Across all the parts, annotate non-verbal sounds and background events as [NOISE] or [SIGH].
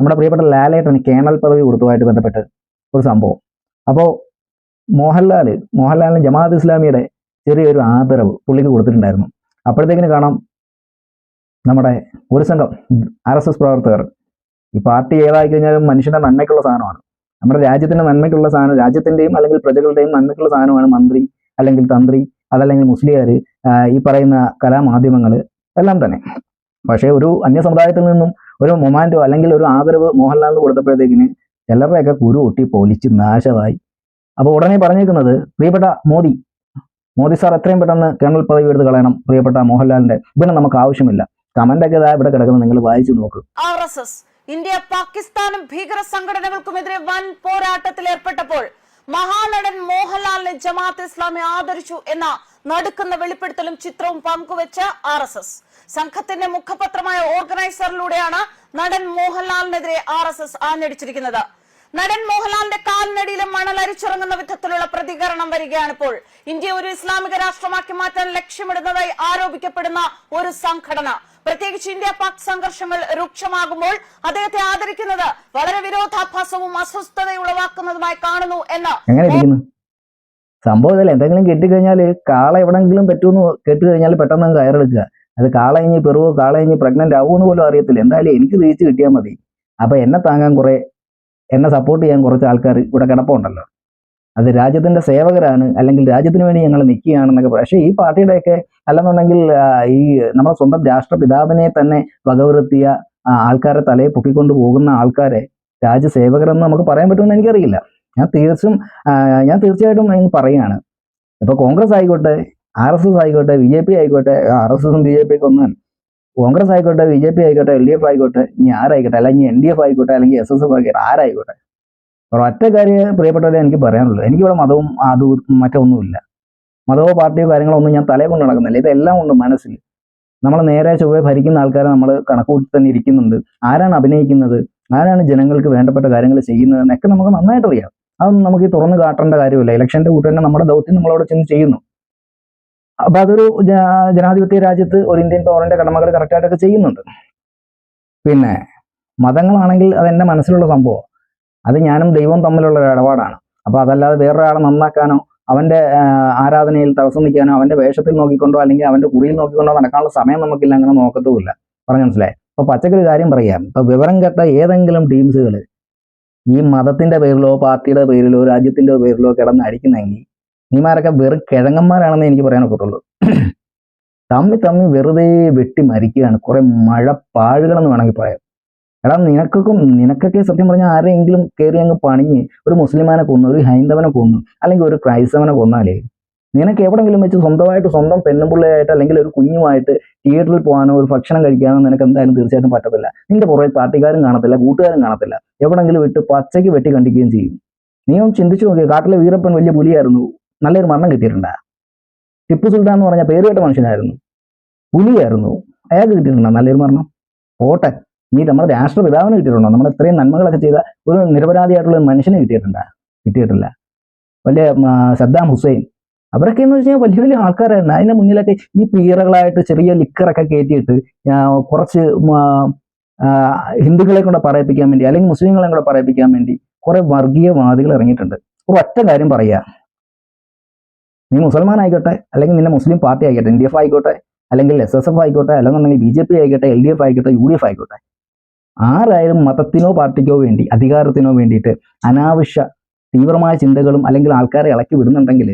നമ്മുടെ പ്രിയപ്പെട്ട ലാലേട്ടന് കേണൽ പദവി കൊടുത്തതുമായിട്ട് ബന്ധപ്പെട്ട് ഒരു സംഭവം. അപ്പോൾ മോഹൻലാൽ മോഹൻലാലിന് ജമാഅത്ത് ഇസ്ലാമിയുടെ ചെറിയൊരു ആദരവ് പുള്ളിക്ക് കൊടുത്തിട്ടുണ്ടായിരുന്നു. അപ്പോഴത്തേക്കിന് കാണാം നമ്മുടെ ഒരു സംഘം ആർ എസ് എസ് പ്രവർത്തകർ. ഈ പാർട്ടി ഏതായി കഴിഞ്ഞാലും മനുഷ്യന്റെ നന്മയ്ക്കുള്ള സാധനമാണ്. നമ്മുടെ രാജ്യത്തിന്റെ നന്മയ്ക്കുള്ള സാധനം രാജ്യത്തിന്റെയും അല്ലെങ്കിൽ പ്രജകളുടെയും നന്മയ്ക്കുള്ള സാധനമാണ് മന്ത്രി അല്ലെങ്കിൽ തന്ത്രി അതല്ലെങ്കിൽ മുസ്ലിയാർ ഈ പറയുന്ന കലാമാധ്യമങ്ങൾ എല്ലാം തന്നെ. പക്ഷേ ഒരു അന്യ സമുദായത്തിൽ നിന്നും ഒരു മൊമാന്റോ അല്ലെങ്കിൽ ഒരു ആദരവ് മോഹൻലാലിന് കൊടുത്തപ്പോഴത്തേക്കിന് ചിലരുടെയൊക്കെ കുരു ഒട്ടി പൊലിച്ച് നാശമായി. അപ്പോൾ ഉടനെ പറഞ്ഞേക്കുന്നത് പ്രിയപ്പെട്ട മോദി മോദി സാർ എത്രയും പെട്ടെന്ന് കേണൽ പദവി എടുത്ത് കളയണം പ്രിയപ്പെട്ട മോഹൻലാലിന്റെ പിന്നെ നമുക്ക് ആവശ്യമില്ല. കമന്റൊക്കെ ഇതാ ഇവിടെ കിടക്കുന്നത്. നിങ്ങൾ വായിച്ചു നോക്ക്. ആർ എസ് എസ് ഇന്ത്യ പാകിസ്ഥാനും ഭീകര സംഘടനകൾക്കുമെതിരെ വൻ പോരാട്ടത്തിൽ ഏർപ്പെട്ടപ്പോൾ മഹാനടൻ മോഹൻലാലിനെ ജമാഅത്ത് ഇസ്ലാമി ആദരിച്ചു എന്ന നടുക്കുന്ന വെളിപ്പെടുത്തലും ചിത്രവും പങ്കുവെച്ച ആർ എസ് എസ്. സംഘത്തിന്റെ മുഖപത്രമായ ഓർഗനൈസറിലൂടെയാണ് നടൻ മോഹൻലാലിനെതിരെ ആർ എസ് എസ് ആഞ്ഞടിച്ചിരിക്കുന്നത്. നടൻ മോഹൻലാലിന്റെ കാലിനടിയിലും മണൽ അരിച്ചിറങ്ങുന്ന വിധത്തിലുള്ള പ്രതികരണം വരികയാണിപ്പോൾ ഇന്ത്യ ഒരു ഇസ്ലാമിക രാഷ്ട്രമാക്കി മാറ്റാൻ ലക്ഷ്യമിടുന്നതായി ആരോപിക്കപ്പെടുന്ന ഒരു സംഘടന. പ്രത്യേകിച്ച് ഇന്ത്യ പാക് സംഘർഷങ്ങൾ രൂക്ഷമാകുമ്പോൾ അദ്ദേഹത്തെ ആദരിക്കുന്നത് വളരെ വിരോധാഭാസവും അസ്വസ്ഥതയുളവാക്കുന്നതുമായി കാണുന്നു എന്ന് സംഭവം ഇതല്ല? എന്തെങ്കിലും കെട്ടിക്കഴിഞ്ഞാൽ കാള എവിടെങ്കിലും പറ്റുമെന്ന് കേട്ട് കഴിഞ്ഞാൽ പെട്ടെന്ന് അങ്ങ് കയറെടുക്കുക. അത് കാള കഴിഞ്ഞ് പെറുവോ കാള കഴിഞ്ഞ് പ്രഗ്നന്റ് ആവുമെന്ന് പോലും അറിയത്തില്ല. എന്തായാലും എനിക്ക് തിരിച്ച് കിട്ടിയാൽ മതി. അപ്പൊ എന്നെ താങ്ങാൻ കുറേ എന്നെ സപ്പോർട്ട് ചെയ്യാൻ കുറച്ച് ആൾക്കാർ ഇവിടെ കിടപ്പുണ്ടല്ലോ. അത് രാജ്യത്തിന്റെ സേവകരാണ് അല്ലെങ്കിൽ രാജ്യത്തിന് വേണ്ടി ഞങ്ങൾ നിൽക്കുകയാണെന്നൊക്കെ പക്ഷേ ഈ പാർട്ടിയുടെയൊക്കെ അല്ലെന്നുണ്ടെങ്കിൽ ഈ നമ്മുടെ സ്വന്തം രാഷ്ട്രപിതാവിനെ തന്നെ വകവരുത്തിയ ആൾക്കാരെ തലയെ പൊക്കിക്കൊണ്ട് പോകുന്ന ആൾക്കാരെ രാജ്യസേവകരെന്ന് നമുക്ക് പറയാൻ പറ്റുമെന്ന് എനിക്കറിയില്ല. ഞാൻ തീർച്ചും ഞാൻ തീർച്ചയായിട്ടും പറയുകയാണ്. ഇപ്പൊ കോൺഗ്രസ് ആയിക്കോട്ടെ ആർ എസ് എസ് ആയിക്കോട്ടെ ബി ജെ പി ആയിക്കോട്ടെ ആർ എസ് എസും ബി ജെ പി ഒക്കെ ഒന്നും കോൺഗ്രസ് ആയിക്കോട്ടെ ബി ജെ പി ആയിക്കോട്ടെ എൽ ഡി എഫ് ആയിക്കോട്ടെ ഇനി ആരായിക്കോട്ടെ അല്ലെങ്കിൽ എൻ ഡി എഫ് ആയിക്കോട്ടെ അല്ലെങ്കിൽ എസ് എസ് എഫ് ആയിക്കോട്ടെ ആരായിക്കോട്ടെ? ഒറ്റ കാര്യം പ്രിയപ്പെട്ടവരെ എനിക്ക് പറയാനുള്ളൂ എനിക്കിവിടെ മതവും അതും മറ്റൊന്നുമില്ല. മതമോ പാർട്ടിയോ കാര്യങ്ങളോ ഒന്നും ഞാൻ തലയെ കൊണ്ട് നടക്കുന്നില്ല. ഇതെല്ലാം ഉണ്ട് മനസ്സിൽ നമ്മൾ നേരെ ചൊവ്വേ ഭരിക്കുന്ന ആൾക്കാരെ നമ്മൾ കണക്കൂട്ടി തന്നെ ഇരിക്കുന്നുണ്ട്. ആരാണ് അഭിനയിക്കുന്നത്? ആരാണ് ജനങ്ങൾക്ക് വേണ്ടപ്പെട്ട കാര്യങ്ങൾ ചെയ്യുന്നത് എന്നൊക്കെ നമുക്ക് നന്നായിട്ട് അറിയാം. അതൊന്നും നമുക്ക് ഈ തുറന്നു കാട്ടേണ്ട കാര്യമില്ല. ഇലക്ഷന്റെ കൂട്ട് തന്നെ നമ്മുടെ ദൗത്യം നമ്മളവിടെ ചെന്ന് ചെയ്യുന്നു. അപ്പൊ അതൊരു ജനാധിപത്യ രാജ്യത്ത് ഒരു ഇന്ത്യൻ പൗരന്റെ കടമകൾ കറക്റ്റായിട്ടൊക്കെ ചെയ്യുന്നുണ്ട്. പിന്നെ മതങ്ങളാണെങ്കിൽ അത് എന്റെ മനസ്സിലുള്ള സംഭവം. അത് ഞാനും ദൈവവും തമ്മിലുള്ള ഒരു ഇടപാടാണ്. അപ്പൊ അതല്ലാതെ വേറൊരാളെ നന്നാക്കാനോ അവന്റെ ആരാധനയിൽ തടസ്സം നിൽക്കാനോ അവന്റെ വേഷത്തിൽ നോക്കിക്കൊണ്ടോ അല്ലെങ്കിൽ അവന്റെ കുറിയിൽ നോക്കിക്കൊണ്ടോ നടക്കാനുള്ള സമയം നമുക്കില്ല അങ്ങനെ നോക്കത്തുമില്ല. പറഞ്ഞു മനസ്സിലായി? അപ്പൊ പച്ചക്കൊരു കാര്യം പറയാം. ഇപ്പൊ വിവരം കേട്ട ഏതെങ്കിലും ടീംസുകൾ ഈ മതത്തിന്റെ പേരിലോ പാർട്ടിയുടെ പേരിലോ രാജ്യത്തിന്റെ പേരിലോ കിടന്ന് അടിക്കുന്നെങ്കിൽ നീമാരൊക്കെ വെറും കിഴങ്ങന്മാരാണെന്ന് എനിക്ക് പറയാൻ ഒക്കത്തുള്ളൂ. തമ്മി തമ്മി വെറുതെ വെട്ടി മരിക്കുകയാണ്. കുറെ മഴ പാഴുകളെന്ന് വേണമെങ്കിൽ പറയാം. എടാ നിനക്കൊക്കെ നിനക്കൊക്കെ സത്യം പറഞ്ഞാൽ ആരെങ്കിലും കയറി അങ്ങ് പണിഞ്ഞ് ഒരു മുസ്ലിമാനെ കൊന്നു ഒരു ഹൈന്ദവനെ കൊന്നു അല്ലെങ്കിൽ ഒരു ക്രൈസ്തവനെ കൊന്നാലേ നിനക്ക് എവിടെങ്കിലും വെച്ച് സ്വന്തമായിട്ട് സ്വന്തം പെണ്ണും പിള്ളയായിട്ട് അല്ലെങ്കിൽ ഒരു കുഞ്ഞുമായിട്ട് തിയേറ്ററിൽ പോകാനോ ഒരു ഭക്ഷണം കഴിക്കാനോ നിനക്ക് എന്തായാലും തീർച്ചയായിട്ടും പറ്റത്തില്ല. നിന്റെ പുറകെ പാർട്ടിക്കാരും കാണത്തില്ല കൂട്ടുകാരും കാണത്തില്ല. എവിടെങ്കിലും വിട്ട് പച്ചയ്ക്ക് വെട്ടി കണ്ടിക്കുകയും ചെയ്യും. നീ ഒന്ന് ചിന്തിച്ചു നോക്കിയ കാട്ടിലെ വീരപ്പൻ വലിയ പുലിയായിരുന്നു. നല്ലൊരു മരണം കിട്ടിയിട്ടുണ്ടാ? ടിപ്പു സുൽത്താൻ എന്ന് പറഞ്ഞ പേരുകേട്ട മനുഷ്യനായിരുന്നു. പുലിയായിരുന്നു. അയാൾക്ക് കിട്ടിയിട്ടുണ്ടോ നല്ലൊരു മരണം? പോട്ടെ. നീ നമ്മുടെ രാഷ്ട്രപിതാവിന് കിട്ടിയിട്ടുണ്ടോ? നമ്മൾ ഇത്രയും നന്മകളൊക്കെ ചെയ്ത ഒരു നിരപരാധിയായിട്ടുള്ള മനുഷ്യനെ കിട്ടിയിട്ടുണ്ടാ? കിട്ടിയിട്ടില്ല. വലിയ സദ്ദാം ഹുസൈൻ. അവരൊക്കെ എന്ന് വെച്ച് കഴിഞ്ഞാൽ വലിയ വലിയ ആൾക്കാരായിരുന്നു. അതിന്റെ മുന്നിലൊക്കെ ഈ പീറകളായിട്ട് ചെറിയ ലിക്കറൊക്കെ കയറ്റിയിട്ട് കുറച്ച് ഹിന്ദുക്കളെ കൊണ്ട് പറയിപ്പിക്കാൻ വേണ്ടി അല്ലെങ്കിൽ മുസ്ലിങ്ങളെ കൂടെ പറയിപ്പിക്കാൻ വേണ്ടി കുറെ വർഗീയവാദികൾ ഇറങ്ങിയിട്ടുണ്ട്. ഒരു ഒറ്റ കാര്യം പറയാ. നീ മുസൽമാൻ ആയിക്കോട്ടെ അല്ലെങ്കിൽ നിന്റെ മുസ്ലിം പാർട്ടി ആയിക്കോട്ടെ എൻ ഡി എഫ് ആയിക്കോട്ടെ അല്ലെങ്കിൽ എസ് എസ് എഫ് ആയിക്കോട്ടെ അല്ലെന്നുണ്ടെങ്കിൽ ബി ജെ പി ആയിക്കോട്ടെ എൽ ഡി എഫ് ആയിക്കോട്ടെ യു ഡി എഫ് ആയിക്കോട്ടെ. ആരായാലും മതത്തിനോ പാർട്ടിക്കോ വേണ്ടി അധികാരത്തിനോ വേണ്ടിയിട്ട് അനാവശ്യ തീവ്രമായ ചിന്തകളും അല്ലെങ്കിൽ ആൾക്കാരെ ഇളക്കി വിടുന്നുണ്ടെങ്കിൽ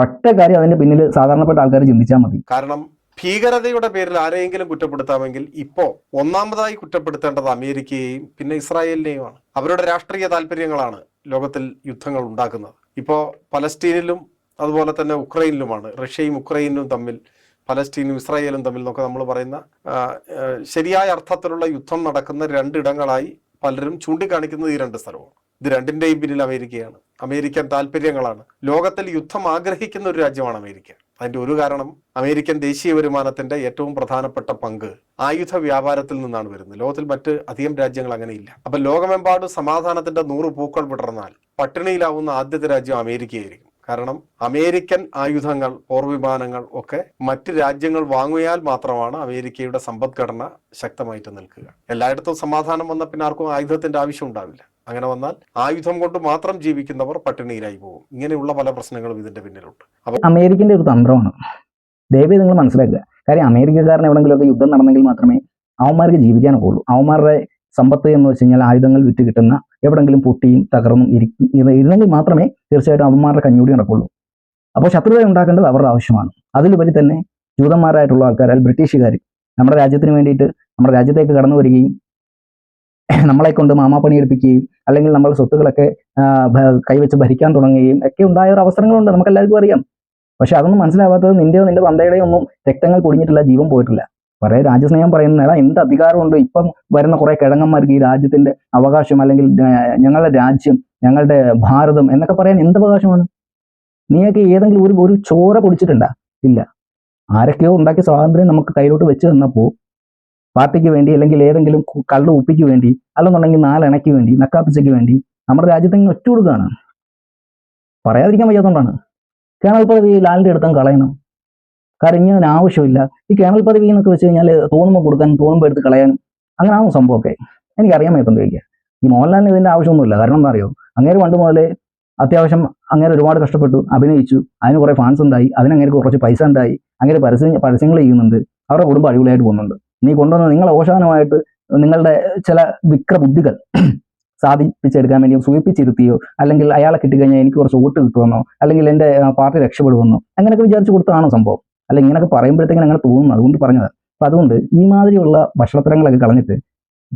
ഒറ്റ കാര്യം അതിന്റെ പിന്നിൽ സാധാരണപ്പെട്ട ആൾക്കാർ ചിന്തിച്ചാൽ മതി. കാരണം ഭീകരതയുടെ പേരിൽ ആരെയെങ്കിലും കുറ്റപ്പെടുത്താമെങ്കിൽ ഇപ്പോ ഒന്നാമതായി കുറ്റപ്പെടുത്തേണ്ടത് അമേരിക്കയെയും പിന്നെ ഇസ്രായേലിനെയുമാണ്. അവരുടെ രാഷ്ട്രീയ താല്പര്യങ്ങളാണ് ലോകത്തിൽ യുദ്ധങ്ങൾ ഉണ്ടാക്കുന്നത്. ഇപ്പോ പലസ്തീനിലും അതുപോലെ തന്നെ ഉക്രൈനിലുമാണ്. റഷ്യയും ഉക്രൈനും തമ്മിൽ പലസ്തീനും ഇസ്രായേലും തമ്മിൽ എന്നൊക്കെ നമ്മൾ പറയുന്ന ശരിയായ അർത്ഥത്തിലുള്ള യുദ്ധം നടക്കുന്ന രണ്ടിടങ്ങളായി പലരും ചൂണ്ടിക്കാണിക്കുന്നത് ഈ രണ്ട് സ്ഥലമാണ്. ഇത് രണ്ടിന്റെയും പിന്നിൽ അമേരിക്കയാണ്. അമേരിക്കൻ താല്പര്യങ്ങളാണ്. ലോകത്തിൽ യുദ്ധം ആഗ്രഹിക്കുന്ന ഒരു രാജ്യമാണ് അമേരിക്ക. അതിന്റെ ഒരു കാരണം അമേരിക്കൻ ദേശീയ വരുമാനത്തിന്റെ ഏറ്റവും പ്രധാനപ്പെട്ട പങ്ക് ആയുധ വ്യാപാരത്തിൽ നിന്നാണ് വരുന്നത്. ലോകത്തിൽ മറ്റ് അധികം രാജ്യങ്ങൾ അങ്ങനെയില്ല. അപ്പൊ ലോകമെമ്പാടും സമാധാനത്തിന്റെ നൂറ് പൂക്കൾ വിടർന്നാൽ പട്ടിണിയിലാവുന്ന ആദ്യത്തെ രാജ്യം അമേരിക്കയായിരിക്കും. കാരണം അമേരിക്കൻ ആയുധങ്ങൾ പോർവിമാനങ്ങൾ ഒക്കെ മറ്റ് രാജ്യങ്ങൾ വാങ്ങിയാൽ മാത്രമാണ് അമേരിക്കയുടെ സമ്പദ്ഘടന ശക്തമായിട്ട് നിൽക്കുക. എല്ലായിടത്തും സമാധാനം വന്ന പിന്നെ ആർക്കും ആയുധത്തിന്റെ ആവശ്യം ഉണ്ടാവില്ല. അങ്ങനെ വന്നാൽ ആയുധം കൊണ്ട് മാത്രം ജീവിക്കുന്നവർ പട്ടിണിയിലായി പോകും. ഇങ്ങനെയുള്ള പല പ്രശ്നങ്ങളും ഇതിന്റെ പിന്നിലുണ്ട്. അപ്പൊ അമേരിക്കന്റെ ഒരു തന്ത്രമാണ്. ദയവേ നിങ്ങൾ മനസ്സിലാക്കുക. കാര്യം അമേരിക്കക്കാരൻ എവിടെങ്കിലുമൊക്കെ യുദ്ധം നടന്നെങ്കിൽ മാത്രമേ അവന്മാർക്ക് ജീവിക്കാനൊക്കെ ഉള്ളൂ അവന്മാരുടെ സമ്പത്ത് എന്ന് വെച്ച് കഴിഞ്ഞാൽ ആയുധങ്ങൾ വിറ്റ് കിട്ടുന്ന എവിടെങ്കിലും പൊട്ടിയും തകർന്നും ഇരിക്കും ഇരുന്നെങ്കിൽ മാത്രമേ തീർച്ചയായിട്ടും അവന്മാരുടെ കഞ്ഞൂടി നടക്കുള്ളൂ. അപ്പോൾ ശത്രുത ഉണ്ടാക്കേണ്ടത് അവരുടെ ആവശ്യമാണ്. അതിലുപരി തന്നെ ജൂതന്മാരായിട്ടുള്ള ആൾക്കാർ ബ്രിട്ടീഷുകാർ നമ്മുടെ രാജ്യത്തിന് വേണ്ടിയിട്ട് നമ്മുടെ രാജ്യത്തേക്ക് കടന്നു വരികയും [CLEARS THROAT] നമ്മളെ കൊണ്ട് മാമാപ്പണി എടുപ്പിക്കുകയും അല്ലെങ്കിൽ നമ്മൾ സ്വത്തുക്കളൊക്കെ കൈവച്ച് ഭരിക്കാൻ തുടങ്ങുകയും ഒക്കെ ഉണ്ടായ ഒരു അവസരങ്ങളുണ്ട്. നമുക്ക് എല്ലാവർക്കും അറിയാം. പക്ഷെ അതൊന്നും മനസ്സിലാവാത്തത് നിന്റെയോ നിന്റെ തന്തയുടെയോ ഒന്നും രക്തങ്ങൾ പൊടിഞ്ഞിട്ടില്ല ജീവൻ പോയിട്ടില്ല. കുറെ രാജ്യസ്നേഹം പറയുന്ന എടാ എന്ത് അധികാരമുണ്ട്? ഇപ്പം വരുന്ന കുറെ കിഴങ്ങന്മാർക്ക് ഈ രാജ്യത്തിന്റെ അവകാശം അല്ലെങ്കിൽ ഞങ്ങളുടെ രാജ്യം ഞങ്ങളുടെ ഭാരതം എന്നൊക്കെ പറയാൻ എന്ത് അവകാശമാണ്? നീയൊക്കെ ഏതെങ്കിലും ഒരു ഒരു ചോര പൊടിച്ചിട്ടുണ്ടാ ഇല്ല. ആരൊക്കെയോ ഉണ്ടാക്കിയ സ്വാതന്ത്ര്യം നമുക്ക് കയ്യിലോട്ട് വെച്ച് തന്നപ്പോൾ പാർട്ടിക്ക് വേണ്ടി അല്ലെങ്കിൽ ഏതെങ്കിലും കള്ളു ഉപ്പിക്ക് വേണ്ടി അല്ലെന്നുണ്ടെങ്കിൽ നാലണയ്ക്ക് വേണ്ടി നക്കാപ്പിച്ചയ്ക്ക് വേണ്ടി നമ്മുടെ രാജ്യത്തെ ഇങ്ങനെ ഒറ്റ കൊടുക്കുകയാണ് പറയാതിരിക്കാൻ വയ്യാത്തതുകൊണ്ടാണ് കേണൽ പദവി ലാലിന്റെ അടുത്തും കളയണം. കാരണം ഇനി ആവശ്യമില്ല. ഈ കേണൽ പദവി എന്നൊക്കെ വെച്ച് കഴിഞ്ഞാൽ തോന്നുമ്പോൾ കൊടുക്കാനും തോന്നുമ്പോൾ എടുത്ത് കളയാനും അങ്ങനെ ആവും സംഭവമൊക്കെ. എനിക്കറിയാൻ വയ്യത്തോണ്ട് ചോദിക്കുക ഈ മോഹൻലാലിന് ഇതിന്റെ ആവശ്യമൊന്നുമില്ല. കാരണം എന്താ അറിയോ? അങ്ങേര് പണ്ട് മുതലേ അത്യാവശ്യം അങ്ങനെ ഒരുപാട് കഷ്ടപ്പെട്ടു അഭിനയിച്ചു അതിന് കുറേ ഫാൻസ് ഉണ്ടായി അതിന് അങ്ങനെ കുറച്ച് പൈസ ഉണ്ടായി അങ്ങനെ പരസ്യം പരസ്യങ്ങൾ ചെയ്യുന്നുണ്ട് അവരുടെ കുടുംബം അടിപൊളിയായിട്ട് പോകുന്നുണ്ട്. നീ കൊണ്ടുവന്ന് നിങ്ങൾ ഓശാനമായിട്ട് നിങ്ങളുടെ ചില വിക്ര ബുദ്ധികൾ സാധിപ്പിച്ചെടുക്കാൻ വേണ്ടി സൂചിപ്പിച്ചിരുത്തിയോ? അല്ലെങ്കിൽ അയാളെ കിട്ടിക്കഴിഞ്ഞാൽ എനിക്ക് കുറച്ച് വോട്ട് കിട്ടുമെന്നോ? അല്ലെങ്കിൽ എന്റെ പാർട്ടി രക്ഷപ്പെടുമെന്നോ? അങ്ങനെയൊക്കെ വിചാരിച്ചു കൊടുത്തതാണോ സംഭവം? അല്ല ഇങ്ങനെയൊക്കെ പറയുമ്പോഴത്തേക്കും അങ്ങനെ തോന്നുന്നു അതുകൊണ്ട് പറഞ്ഞത്. അപ്പൊ അതുകൊണ്ട് ഈ മാതിരിയുള്ള ഭക്ഷണത്തരങ്ങളൊക്കെ കളഞ്ഞിട്ട്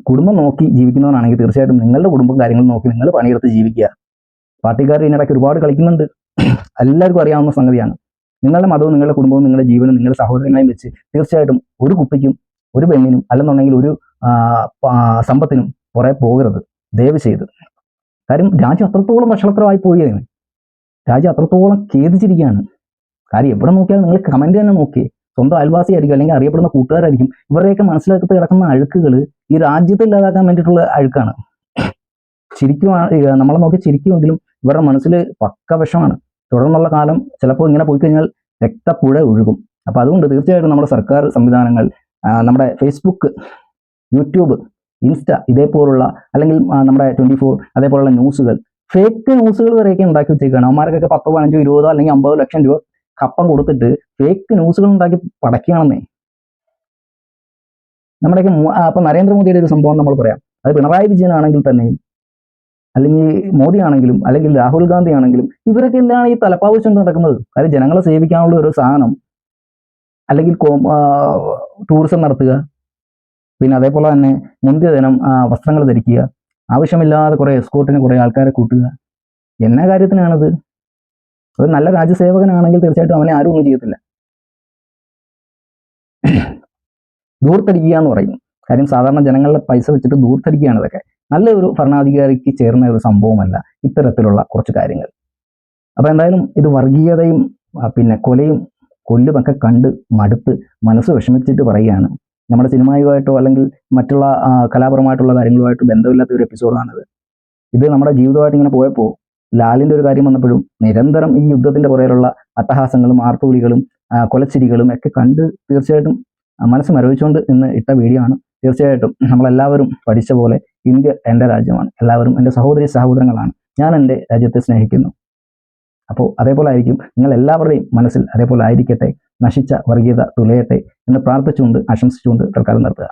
കുടുംബം നോക്കി ജീവിക്കുന്നവനാണെങ്കിൽ തീർച്ചയായിട്ടും നിങ്ങളുടെ കുടുംബം കാര്യങ്ങൾ നോക്കി നിങ്ങൾ പണിയെടുത്ത് ജീവിക്കുക. പാർട്ടിക്കാർ ഇതിനിടയ്ക്ക് ഒരുപാട് കളിക്കുന്നുണ്ട്. എല്ലാവർക്കും അറിയാവുന്ന സംഗതിയാണ്. നിങ്ങളുടെ മതവും നിങ്ങളുടെ കുടുംബവും നിങ്ങളുടെ ജീവനും നിങ്ങളുടെ സഹോദരങ്ങളെയും വെച്ച് തീർച്ചയായിട്ടും ഒരു കുപ്പിക്കും ഒരു പെണ്ണിനും അല്ലെന്നുണ്ടെങ്കിൽ ഒരു സമ്പത്തിനും പുറകെ പോകരുത്. ദയവ് ചെയ്ത്. കാര്യം രാജ്യം അത്രത്തോളം വഷളത്രമായി പോവുകയാണ് രാജ്യം അത്രത്തോളം ഖേദിച്ചിരിക്കുകയാണ്. കാര്യം എവിടെ നോക്കിയാലും നിങ്ങൾ കമന്റ് തന്നെ നോക്കി. സ്വന്തം അയൽവാസിയായിരിക്കും അല്ലെങ്കിൽ അറിയപ്പെടുന്ന കൂട്ടുകാരായിരിക്കും. ഇവരുടെയൊക്കെ മനസ്സിലാക്കത്ത് കിടക്കുന്ന അഴുക്കുകൾ ഈ രാജ്യത്തെ ഇല്ലാതാക്കാൻ വേണ്ടിയിട്ടുള്ള അഴുക്കാണ്. ശരിക്കും നമ്മളെ നോക്കി ചിരിക്കുമെങ്കിലും ഇവരുടെ മനസ്സിൽ പക്ക വിഷമാണ്. തുടർന്നുള്ള കാലം ചിലപ്പോൾ ഇങ്ങനെ പോയി കഴിഞ്ഞാൽ രക്തപ്പുഴ ഒഴുകും. അപ്പൊ അതുകൊണ്ട് തീർച്ചയായിട്ടും നമ്മുടെ സർക്കാർ സംവിധാനങ്ങൾ നമ്മുടെ ഫേസ്ബുക്ക് യൂട്യൂബ് ഇൻസ്റ്റ ഇതേപോലുള്ള അല്ലെങ്കിൽ നമ്മുടെ ട്വന്റി ഫോർ അതേപോലുള്ള ന്യൂസുകൾ. ഫേക്ക് ന്യൂസുകൾ വരെയൊക്കെ ഉണ്ടാക്കി വെച്ചേക്കാണ്. അവന്മാർക്കൊക്കെ പത്തോ പതിനഞ്ചോ ഇരുപതോ അല്ലെങ്കിൽ അമ്പതോ ലക്ഷം രൂപ കപ്പം കൊടുത്തിട്ട് ഫേക്ക് ന്യൂസുകൾ ഉണ്ടാക്കി പടക്കുകയാണെന്നേ നമ്മുടെയൊക്കെ അപ്പം നരേന്ദ്രമോദിയുടെ ഒരു സംഭവം നമ്മൾ പറയാം. അത് പിണറായി വിജയൻ ആണെങ്കിൽ തന്നെയും അല്ലെങ്കിൽ മോദി ആണെങ്കിലും അല്ലെങ്കിൽ രാഹുൽ ഗാന്ധി ആണെങ്കിലും ഇവരൊക്കെ എന്താണ് ഈ തലപ്പാവശ്യം നടക്കുന്നത്? അതായത് ജനങ്ങളെ സേവിക്കാനുള്ള ഒരു സാധനം. അല്ലെങ്കിൽ ടൂറിസം നടത്തുക. പിന്നെ അതേപോലെ തന്നെ മുന്തിയ ദിനം വസ്ത്രങ്ങൾ ധരിക്കുക. ആവശ്യമില്ലാതെ കുറേ എസ്കോർട്ടിന് കുറേ ആൾക്കാരെ കൂട്ടുക. എന്ന കാര്യത്തിനാണത്? ഒരു നല്ല രാജ്യസേവകനാണെങ്കിൽ തീർച്ചയായിട്ടും അവനെ ആരും ഒന്നും ചെയ്യത്തില്ല. ദൂർത്തടിക്കുക എന്ന് പറയും. കാര്യം സാധാരണ ജനങ്ങളുടെ പൈസ വെച്ചിട്ട് ദൂർത്തടിക്കുകയാണ് ഇതൊക്കെ. നല്ല ഒരു ഭരണാധികാരിക്ക് ചേർന്ന ഒരു സംഭവമല്ല ഇത്തരത്തിലുള്ള കുറച്ച് കാര്യങ്ങൾ. അപ്പൊ എന്തായാലും ഇത് വർഗീയതയും പിന്നെ കൊലയും കൊല്ലുമൊക്കെ കണ്ട് മടുത്ത് മനസ്സ് വിഷമിച്ചിട്ട് പറയുകയാണ്. നമ്മുടെ സിനിമയുമായിട്ടോ അല്ലെങ്കിൽ മറ്റുള്ള കലാപരമായിട്ടുള്ള കാര്യങ്ങളുമായിട്ടും ബന്ധമില്ലാത്ത ഒരു എപ്പിസോഡാണിത്. ഇത് നമ്മുടെ ജീവിതമായിട്ട് ഇങ്ങനെ പോയപ്പോൾ ലാലിന്റെ ഒരു കാര്യം വന്നപ്പോഴും നിരന്തരം ഈ യുദ്ധത്തിന്റെ പുറകിലുള്ള അട്ടഹാസങ്ങളും ആർപ്പുവിളികളും കൊലച്ചിരികളും ഒക്കെ കണ്ട് തീർച്ചയായിട്ടും മനസ്സ് മരവിച്ചുകൊണ്ട് ഇന്ന് ഇട്ട വീഡിയോ ആണ്. തീർച്ചയായിട്ടും നമ്മളെല്ലാവരും പഠിച്ച പോലെ ഇന്ത്യ എന്റെ രാജ്യമാണ്. എല്ലാവരും എന്റെ സഹോദരി സഹോദരങ്ങളാണ്. ഞാൻ എന്റെ രാജ്യത്തെ സ്നേഹിക്കുന്നു. അപ്പോൾ അതേപോലെ ആയിരിക്കും നിങ്ങൾ എല്ലാവരുടെയും മനസ്സിൽ അതേപോലെ ആയിരിക്കട്ടെ നശിച്ച വർഗീയത തുലയട്ടെ എന്ന് പ്രാർത്ഥിച്ചുകൊണ്ട് ആശംസിച്ചുകൊണ്ട് തൽക്കാലം നിർത്തുക.